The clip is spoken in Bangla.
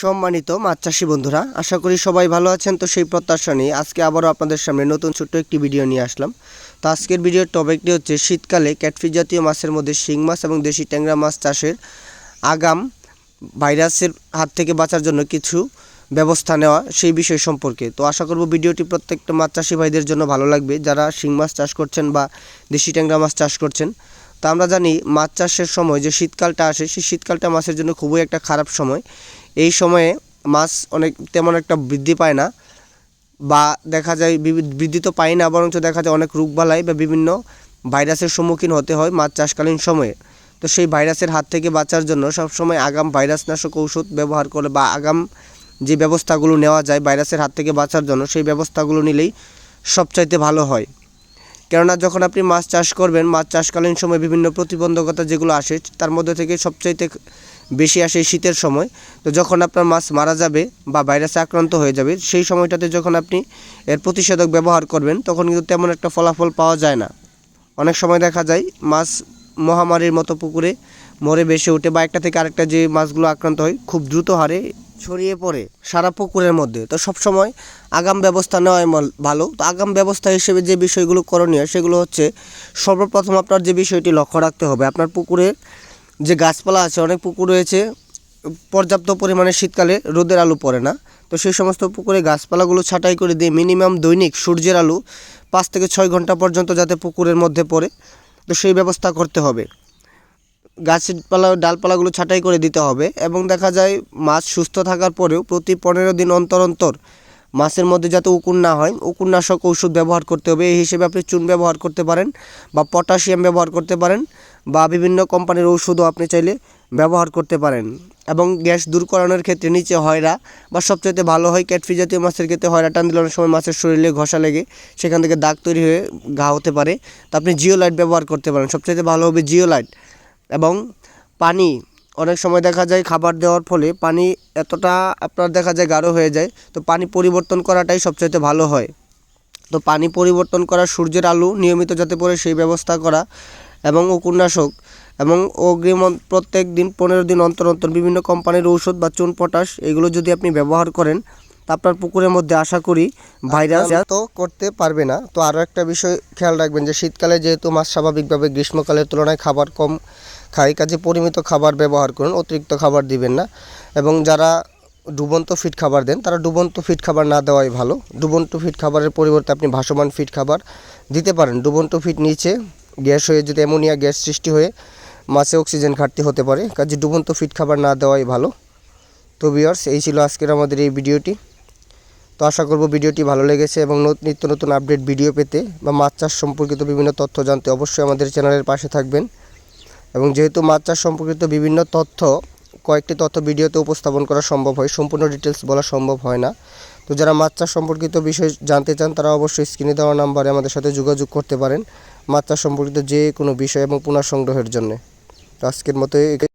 সম্মানিত মাছ চাষি বন্ধুরা, আশা করি সবাই ভালো আছেন, তো সেই প্রত্যাশা নিয়ে আজকে আবারও আপনাদের সামনে নতুন ছোট্ট একটি ভিডিও নিয়ে আসলাম। তো আজকের ভিডিওর টপিকটি হচ্ছে শীতকালে ক্যাটফিশ জাতীয় মাছের মধ্যে শিং মাছ এবং দেশি ট্যাংরা মাছ চাষের আগাম ভাইরাসের হাত থেকে বাঁচার জন্য কিছু ব্যবস্থা নেওয়া সেই বিষয় সম্পর্কে। তো আশা করব ভিডিওটি প্রত্যেকটা মাছ চাষি ভাইদের জন্য ভালো লাগবে, যারা শিং মাছ চাষ করছেন বা দেশি ট্যাংরা মাছ চাষ করছেন। তো আমরা জানি মাছ চাষের সময় যে শীতকালটা আসে, সেই শীতকালটা মাছের জন্য খুবই একটা খারাপ সময়। এই সময়ে মাছ অনেক তেমন একটা বৃদ্ধি পায় না বা দেখা যায় বৃদ্ধি তো পায় না, বরঞ্চ দেখা যায় অনেক রোগবালাই বা বিভিন্ন ভাইরাসের সম্মুখীন হতে হয় মাছ চাষকালীন সময়ে। তো সেই ভাইরাসের হাত থেকে বাঁচার জন্য সবসময় আগাম ভাইরাসনাশক ঔষধ ব্যবহার করে বা আগাম যে ব্যবস্থাগুলো নেওয়া যায় ভাইরাসের হাত থেকে বাঁচার জন্য, সেই ব্যবস্থাগুলো নিলেই সবচাইতে ভালো হয়। কেননা যখন আপনি মাছ চাষ করবেন, মাছ চাষকালীন সময় বিভিন্ন প্রতিবন্ধকতা যেগুলো আসে, তার মধ্যে থেকে সবচাইতে বেশি আসে শীতের সময়। তো যখন আপনার মাছ মারা যাবে বা ভাইরাসে আক্রান্ত হয়ে যাবে, সেই সময়টাতে যখন আপনি এর প্রতিষেধক ব্যবহার করবেন, তখন কিন্তু তেমন একটা ফলাফল পাওয়া যায় না। অনেক সময় দেখা যায়, মাছ মহামারীর মতো পুকুরে মরে বেসে ওঠে বা একটা থেকে আরেকটা যে মাছগুলো আক্রান্ত হয়, খুব দ্রুত হারে ছড়িয়ে পড়ে সারা পুকুরের মধ্যে। তো সব সময় আগাম ব্যবস্থা নেওয়াই ভালো। তো আগাম ব্যবস্থা হিসেবে যে বিষয়গুলো করণীয়, সেগুলো হচ্ছে সর্বপ্রথম আপনার যে বিষয়টি লক্ষ্য রাখতে হবে, আপনার পুকুরে যে গাছপালা আছে, অনেক পুকুর রয়েছে, পর্যাপ্ত পরিমাণে শীতকালে রোদের আলো পড়ে না। তো সেই সমস্ত পুকুরে গাছপালাগুলো ছাঁটাই করে দিয়ে মিনিমাম দৈনিক সূর্যের আলো পাঁচ থেকে ছয় ঘণ্টা পর্যন্ত যাতে পুকুরের মধ্যে পড়ে, তো সেই ব্যবস্থা করতে হবে। গাছপালা ডালপালাগুলো ছাঁটাই করে দিতে হবে এবং দেখা যায় মাছ সুস্থ থাকার পরেও প্রতি পনেরো দিন অন্তর অন্তর মাছের মধ্যে যাতে উকুন না হয়, উকুননাশক ঔষধ ব্যবহার করতে হবে। এই হিসেবে আপনি চুন ব্যবহার করতে পারেন বা পটাশিয়াম ব্যবহার করতে পারেন বা বিভিন্ন কোম্পানির ঔষধও আপনি চাইলে ব্যবহার করতে পারেন। এবং গ্যাস দূর করানোর ক্ষেত্রে নিচে হয়রা বা সবচেয়ে ভালো হয় ক্যাটফি জাতীয় মাছের ক্ষেত্রে হয়রা টান দিলে অনেক সময় মাছের শরীরে ঘষা লেগে সেখান থেকে দাগ তৈরি হয়ে ঘা হতে পারে। তো আপনি জিও লাইট ব্যবহার করতে পারেন। সবচেয়ে ভালো হবে জিও লাইট এবং পানি, অনেক সময় দেখা যায় খাবার দেওয়ার ফলে পানি এতটা আপনার দেখা যায় গাঢ় হয়ে যায়, তো পানি পরিবর্তন করাটাই সবচাইতে ভালো হয়। তো পানি পরিবর্তন করা, সূর্যের আলো নিয়মিত যাতে পড়ে সেই ব্যবস্থা করা এবং উপন্যাসক এবং অগ্রিম প্রত্যেক দিন পনেরো দিন অন্তর অন্তর বিভিন্ন কোম্পানির ঔষধ বা চুন পটাশ, এগুলো যদি আপনি ব্যবহার করেন আপনার পুকুরের মধ্যে আশা করি ভাইরাস তো করতে পারবে না। তো আরও একটা বিষয় খেয়াল রাখবেন যে শীতকালে যেহেতু মাছ স্বাভাবিকভাবে গ্রীষ্মকালের তুলনায় খাবার কম খায়, কাজে পরিমিত খাবার ব্যবহার করুন, অতিরিক্ত খাবার দিবেন না। এবং যারা ডুবন্ত ফিট খাবার দেন, তারা ডুবন্ত ফিট খাবার না দেওয়াই ভালো। ডুবন্ত ফিট খাবারের পরিবর্তে আপনি ভাসমান ফিট খাবার দিতে পারেন। ডুবন্ত ফিট নিচে গ্যাস হয়ে যদি অ্যামোনিয়া গ্যাস সৃষ্টি হয়ে মাছে অক্সিজেন ঘাটতি হতে পারে, কাজে ডুবন্ত ফিট খাবার না দেওয়াই ভালো। তো ভিউয়ার্স এই ছিল আজকের আমাদের এই ভিডিওটি। তো আশা করব ভিডিওটি ভালো লেগেছে এবং নিত্য নতুন আপডেট ভিডিও পেতে বা মাছ চাষ সম্পর্কিত বিভিন্ন তথ্য জানতে অবশ্যই আমাদের চ্যানেলের পাশে থাকবেন। এবং যেহেতু মাছ চাষ সম্পর্কিত বিভিন্ন তথ্য, কয়েকটি তথ্য ভিডিওতে উপস্থাপন করা সম্ভব হয়, সম্পূর্ণ ডিটেলস বলা সম্ভব হয় না। তো যারা মাছ চাষ সম্পর্কিত বিষয় জানতে চান, তারা অবশ্যই স্ক্রিনে দেওয়া নাম্বারে আমাদের সাথে যোগাযোগ করতে পারেন মাছ চাষ সম্পর্কিত যে কোনো বিষয় এবং পুনঃ সংগ্রহের জন্য। তো আজকের মতো